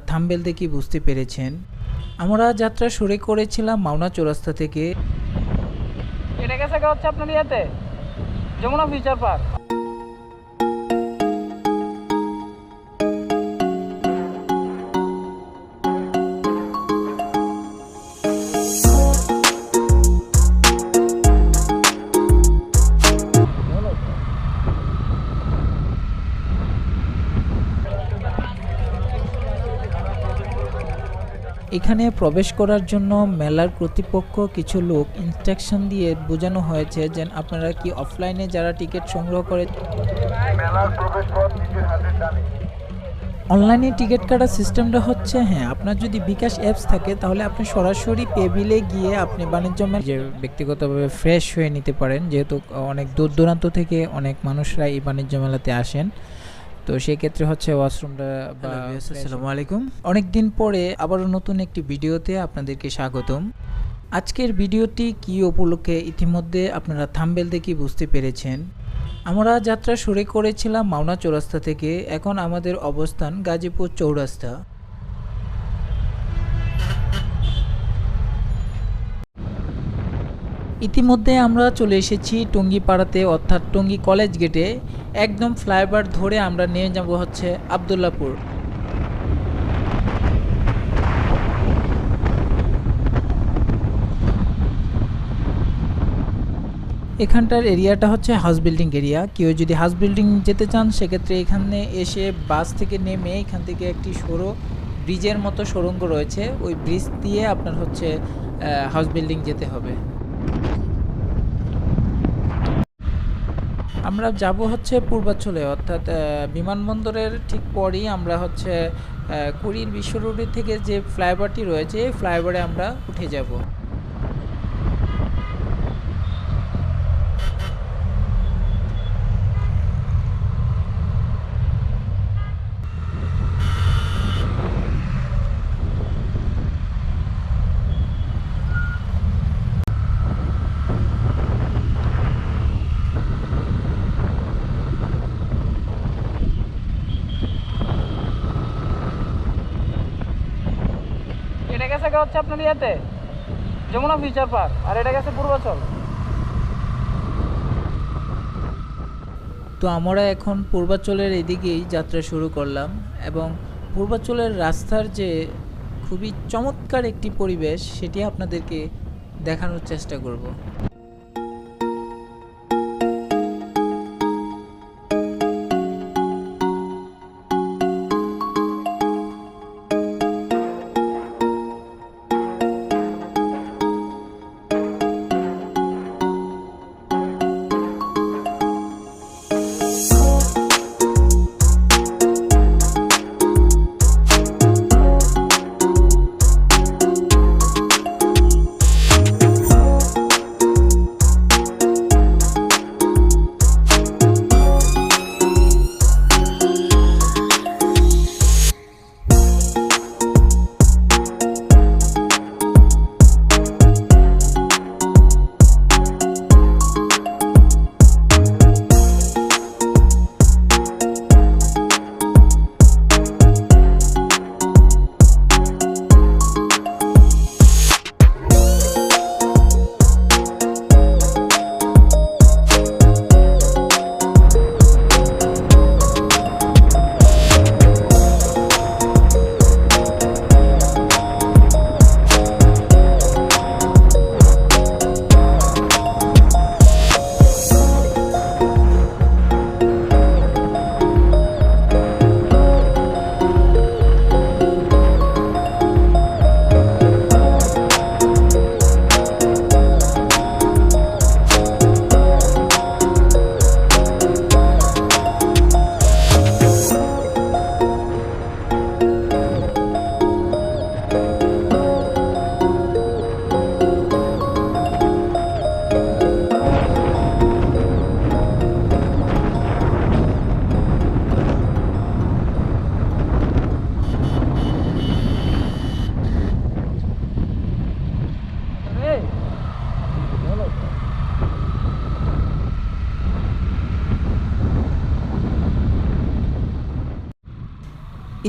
Thumbnail দেখি বুঝতে পেরেছেন। আমরা যাত্রা শুরু করেছিলাম মাওনা চৌরাস্তা থেকে। এটা গা হচ্ছে আপনার ইয়াতে, যমুনা ফিউচার পার্ক। এখানে প্রবেশ করার জন্য মেলার কর্তৃপক্ষ কিছু লোক ইনস্ট্রাকশন দিয়ে বোঝানো হয়েছে যে আপনারা কি অফলাইনে যারা টিকিট সংগ্রহ করে মেলার প্রবেশপথ নিজের হাতে টানে। অনলাইনে টিকিট কাটার সিস্টেমটা হচ্ছে হ্যাঁ আপনার যদি বিকাশ অ্যাপস থাকে তাহলে আপনি সরাসরি পেবিলে গিয়ে আপনি বাণিজ্য মেলা যে ব্যক্তিগতভাবে ফ্রেশ হয়ে নিতে পারেন যেহেতু অনেক দূর দূরান্ত থেকে অনেক মানুষরা এই বাণিজ্য মেলাতে আসেন। তো সেক্ষেত্রে হচ্ছে ওয়াশরুমটা বা আসসালামু আলাইকুম। অনেক দিন পরে আবারও নতুন একটি ভিডিওতে আপনাদেরকে স্বাগতম। আজকের ভিডিওটি কি উপলক্ষে ইতিমধ্যে আপনারা থাম্বেল দেখে বুঝতে পেরেছেন? আমরা যাত্রা শুরু করেছিলাম মাওনা চৌরাস্তা থেকে এখন আমাদের অবস্থান গাজীপুর চৌরাস্তা। ইতিমধ্যে আমরা চলে এসেছি টঙ্গিপাড়াতে, অর্থাৎ টঙ্গী কলেজ গেটে। একদম ফ্লাইওভার ধরে আমরা নিয়ে যাব হচ্ছে আবদুল্লাপুর। এখানটার এরিয়াটা হচ্ছে হাউস বিল্ডিং এরিয়া। কেউ যদি হাউস বিল্ডিং যেতে চান, সেক্ষেত্রে এখানে এসে বাস থেকে নেমে এখান থেকে একটি সরু ব্রিজের মতো সুড়ঙ্গ রয়েছে। ওই ব্রিজ দিয়ে আপনার হচ্ছে হাউস বিল্ডিং যেতে হবে। আমরা যাব হচ্ছে পূর্বাঞ্চলে, অর্থাৎ বিমানবন্দরের ঠিক পরই আমরা হচ্ছে কুড়ির বিশ্ব থেকে যে ফ্লাইওভারটি রয়েছে, এই ফ্লাইওভারে আমরা উঠে যাব। গেছে হচ্ছে আপনার ইয়েতে, যমুনা ফিউচার পার্ক, আর এটা গেছে পূর্বাচল। তো আমরা এখন পূর্বাচলের এদিকেই যাত্রা শুরু করলাম এবং পূর্বাচলের রাস্তার যে খুবই চমৎকার একটি পরিবেশ, সেটি আপনাদেরকে দেখানোর চেষ্টা করব।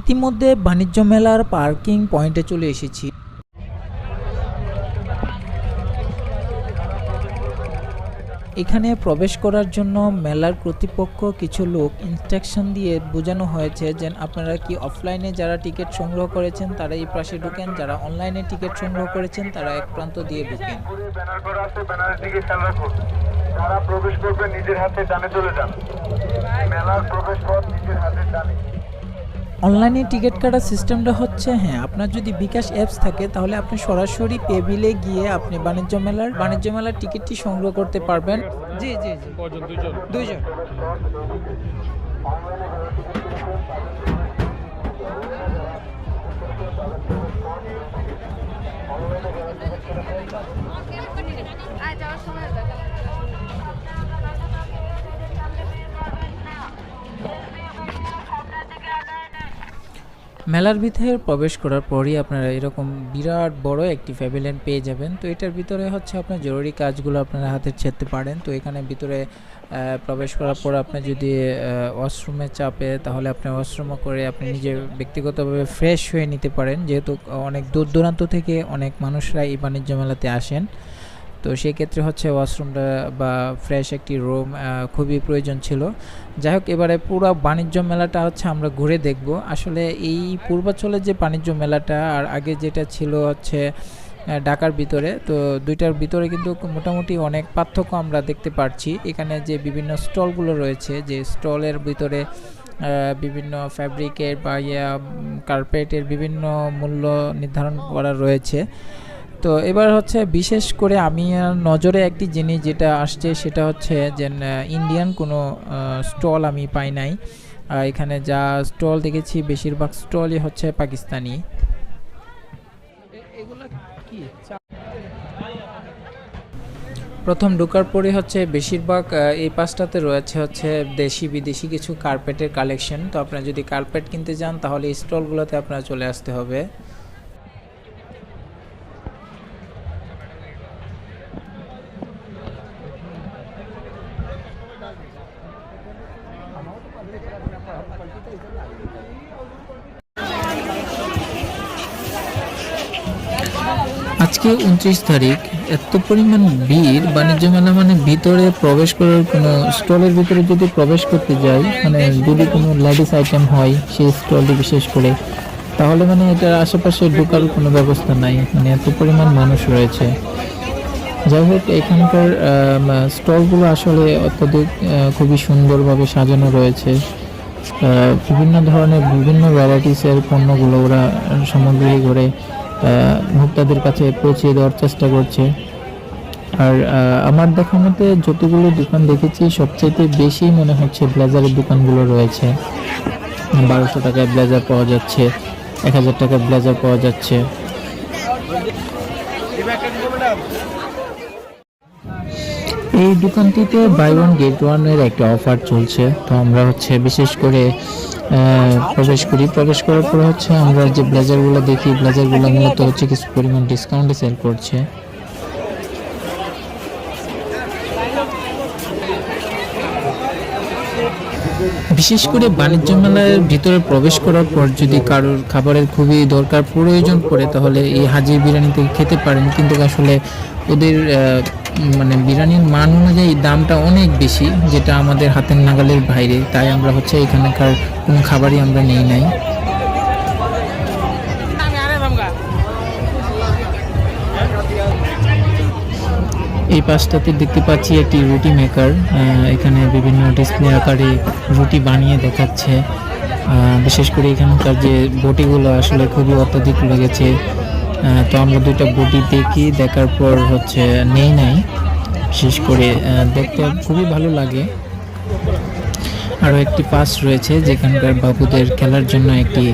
ইতিমধ্যে বাণিজ্য মেলার পার্কিং পয়েন্টে চলে এসেছি। এখানে প্রবেশ করার জন্য মেলার কর্তৃপক্ষ কিছু লোক ইনস্ট্রাকশন দিয়ে বোঝানো হয়েছে যে আপনারা কি অফলাইনে যারা টিকিট সংগ্রহ করেছেন, তারা এই পাশে ঢুকেন। যারা অনলাইনে টিকিট সংগ্রহ করেছেন, তারা এক প্রান্ত দিয়ে ঢুকেন। প্রবেশ করবে, নিজের হাতে চলে যান। মেলার প্রবেশ পথ নিজের ডানে অনলাইনে টিকিট কাটার সিস্টেমটা হচ্ছে হ্যাঁ আপনার যদি বিকাশ অ্যাপস থাকে তাহলে আপনি সরাসরি পে বিলে গিয়ে আপনি বাণিজ্য মেলার বাণিজ্য মেলার টিকিটটি সংগ্রহ করতে পারবেন। জি জি জি। দুইজন যাওয়ার সময় মেলার ভিতরে প্রবেশ করার পরই আপনারা এরকম বিরাট বড় একটি প্যাভিলিয়ন পেয়ে যাবেন। তো এটার ভিতরে হচ্ছে আপনার জরুরি কাজগুলো আপনারা হাতে ছেড়তে পারেন। তো এখানে ভিতরে প্রবেশ করার পর আপনি যদি ওয়াশরুমে চাপে, তাহলে আপনি ওয়াশরুমও করে আপনি নিজে ব্যক্তিগতভাবে ফ্রেশ হয়ে নিতে পারেন। যেহেতু অনেক দূর দূরান্ত থেকে অনেক মানুষরা এই বাণিজ্য মেলাতে আসেন। তো সেই ক্ষেত্রে হচ্ছে ওয়াশরুমটা বা ফ্রেশ একটি রুম খুবই প্রয়োজন ছিল। যাই হোক এবারে পুরো বাণিজ্য মেলাটা হচ্ছে আমরা ঘুরে দেখব। আসলে এই পূর্বাঞ্চলের যে বাণিজ্য মেলাটা আর আগে যেটা ছিল হচ্ছে ঢাকার ভিতরে, তো দুইটার ভিতরে কিন্তু মোটামুটি অনেক পার্থক্য আমরা দেখতে পাচ্ছি এখানে যে বিভিন্ন স্টলগুলো রয়েছে, যে স্টলের ভিতরে বিভিন্ন ফ্যাব্রিকের বা ইয়া কার্পেটের বিভিন্ন মূল্য নির্ধারণ করা রয়েছে। তো এবার হচ্ছে বিশেষ করে আমি নজরে একটি জিনিস যেটা আসছে সেটা হচ্ছে যে ইন্ডিয়ান কোনো স্টল আমি পাই নাই। এখানে যা স্টল দেখেছি বেশিরভাগ স্টলই হচ্ছে পাকিস্তানি। প্রথম ঢোকার পরে হচ্ছে বেশিরভাগ এই পাঁচটাতে রয়েছে হচ্ছে দেশি বিদেশি কিছু কার্পেটের কালেকশন তো আপনারা যদি কার্পেট কিনতে যান তাহলে স্টলগুলোতে আপনারা চলে আসতে হবে। আজকে উনত্রিশ তারিখ। এত পরিমাণ ভিড়, বাণিজ্য মেলা মানে ভিতরে প্রবেশ করার কোনো, স্টলের ভিতরে যদি প্রবেশ করতে যাই মানে যদি কোনো লেডিস আইটেম হয় সেই স্টলটি বিশেষ করে, তাহলে মানে এটার আশেপাশে ঢোকার কোনো ব্যবস্থা নাই। মানে এত পরিমাণ মানুষ রয়েছে। যাই হোক, এখানকার স্টলগুলো আসলে অত্যধিক খুবই সুন্দরভাবে সাজানো রয়েছে। বিভিন্ন ধরনের বিভিন্ন ভ্যারাইটিসের পণ্যগুলো ওরা সামগ্রী করে ভোক্তাদের কাছে পৌঁছে দেওয়ার চেষ্টা করছে। আর আমার দেখা মতে যতগুলো দোকান দেখেছি সবচেয়ে বেশি মনে হচ্ছে ব্লেজারের দোকানগুলো রয়েছে। বারোশো টাকায় ব্লেজার পাওয়া যাচ্ছে, এক হাজার টাকায় ব্লেজার পাওয়া যাচ্ছে। এই দোকানটিতে বাই ওয়ান গেট ওয়ানের একটা অফার চলছে। তো আমরা হচ্ছে বিশেষ করে প্রবেশ করি। প্রবেশ করার পরে হচ্ছে আমরা যে ব্লেজারগুলো দেখি ব্লেজারগুলো মূলত হচ্ছে কিছু পরিমাণ ডিসকাউন্টে সেল করছে। বিশেষ করে বাণিজ্য মেলার ভিতরে প্রবেশ করার পর যদি কারোর খাবারের খুবই দরকার, প্রয়োজন পড়ে, তাহলে এই হাজির বিরিয়ানি থেকে খেতে পারেন। কিন্তু আসলে ওদের মানে বিরিয়ানির মান অনুযায়ী দামটা অনেক বেশি, যেটা আমাদের হাতের নাগালের বাইরে। তাই আমরা হচ্ছে এখানকার কোনো খাবারই আমরা নেই নাই। এই পাশটাতে দেখতে পাচ্ছি একটি রুটি মেকার এখানে বিভিন্ন ডিসপ্লে আকারে রুটি বানিয়ে দেখাচ্ছে। বিশেষ করে এখানকার যে বটিগুলো আসলে খুবই অত্যাধিক লেগেছে। তো আমরা দুইটা বডি দেখি, দেখার পর হচ্ছে নেই নাই, বিশেষ করে দেখতে খুবই ভালো লাগে। আরও একটি পাস রয়েছে, যেখানকার বাবুদের খেলার জন্য একটি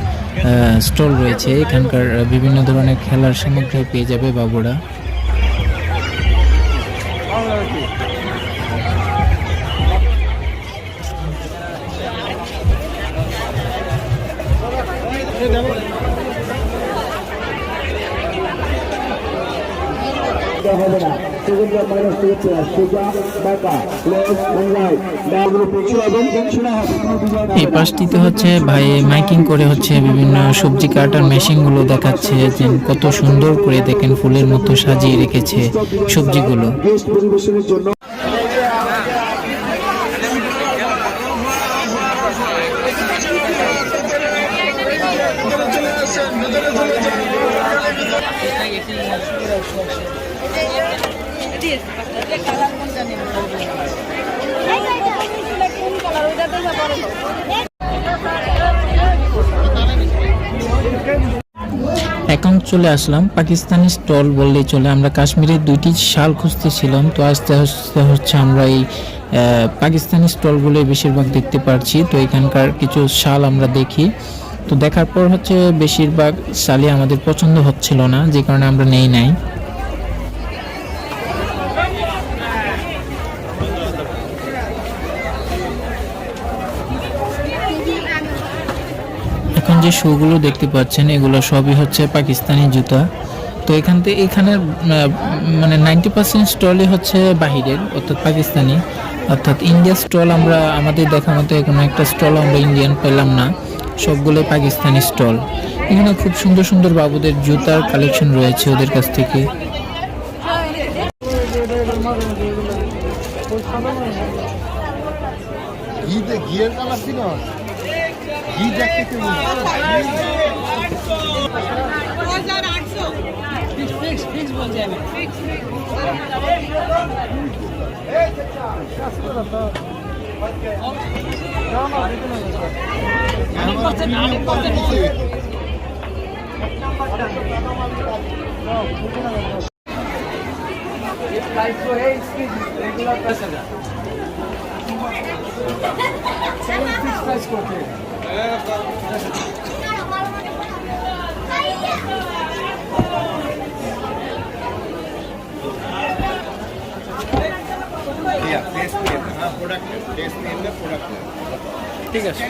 স্টল রয়েছে। এখানকার বিভিন্ন ধরনের খেলার সামগ্রী পেয়ে যাবে বাবুরা। মাইনাস এবং এই পাশটিতে হচ্ছে ভাই মাইকিং করে হচ্ছে বিভিন্ন সবজি কাটার মেশিনগুলো দেখাচ্ছে যে কত সুন্দর করে দেখেন ফুলের মতো সাজিয়ে রেখেছে সবজিগুলো। এখন চলে আসলাম। পাকিস্তানি স্টল বললেই চলে। আমরা কাশ্মীরের দুইটি শাল খুঁজতেছিলাম। তো আস্তে আস্তে হচ্ছে আমরা এই পাকিস্তানি স্টলগুলো বেশিরভাগ দেখতে পারছি। তো এখানকার কিছু শাল আমরা দেখি। তো দেখার পর হচ্ছে বেশিরভাগ শালই আমাদের পছন্দ হচ্ছিল না, যে কারণে আমরা নেই নাই। এখন যে শুগুলো দেখতে পাচ্ছেন এগুলো সবই হচ্ছে পাকিস্তানি জুতা। তো এখান থেকে এখানের আহ, মানে নাইনটি পার্সেন্ট স্টলই হচ্ছে বাহিরের অর্থাৎ পাকিস্তানি। অর্থাৎ ইন্ডিয়া স্টল আমরা আমাদের দেখা মতো কোনো একটা স্টল আমরা ইন্ডিয়ান পেলাম না। সবগুলোই পাকিস্তানি স্টল। এখানে খুব সুন্দর সুন্দর বাবুদের জুতার কালেকশন রয়েছে ওদের কাছ থেকে। घी देखते क्यों फिक्स फिक्स बोल जाए प्राइस जो है इसकी रेगुलर दस हज़ार ঠিক আছে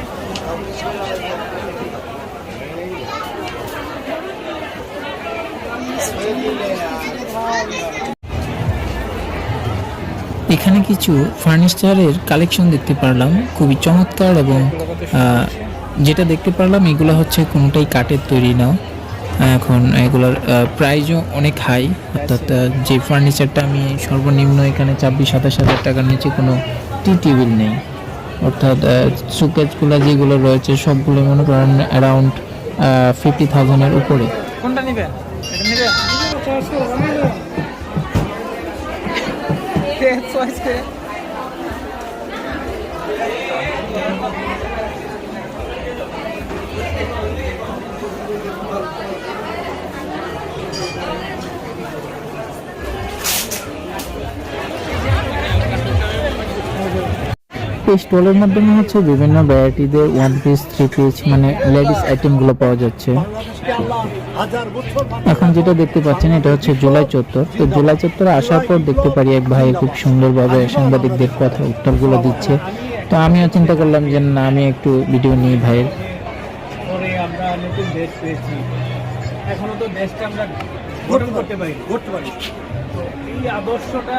এখানে কিছু ফার্নিচারের কালেকশন দেখতে পারলাম। খুবই চমৎকার এবং যেটা দেখতে পারলাম এগুলো হচ্ছে কোনোটাই কাঠের তৈরি না। এখন এগুলোর প্রাইসও অনেক হাই অর্থাৎ যে ফার্নিচারটা আমি সর্বনিম্ন এখানে ছাব্বিশ সাতাশ হাজার টাকার নিচে কোনো টি টেবিল নেই। অর্থাৎ সুকেজগুলো যেগুলো রয়েছে সবগুলো মনে করেন অ্যারাউন্ড ফিফটি থাউজেন্ডের উপরে। কোনটা নিবেন? চয়েস এই স্টলের মাধ্যমে হচ্ছে বিভিন্ন ভ্যারাইটিদের ওয়ান পিস থ্রি পিস মানে লেডিস আইটেমগুলো পাওয়া যাচ্ছে। এখন যেটা দেখতে পাচ্ছেন, এটা হচ্ছে জুলাই চত্বর। তো জুলাই চত্বরে আসার পর দেখতে পারি এক ভাই খুব সুন্দরভাবে সাংবাদিকদের কথা উত্তরগুলো দিচ্ছে। তো আমিও চিন্তা করলাম যে না, আমি একটু ভিডিও নিই ভাইয়ের। আমরা নতুন দেশ পেয়েছি। এখনও তো দেশটা আমরা গঠন করতে পারি করতে পারি এই আদর্শটা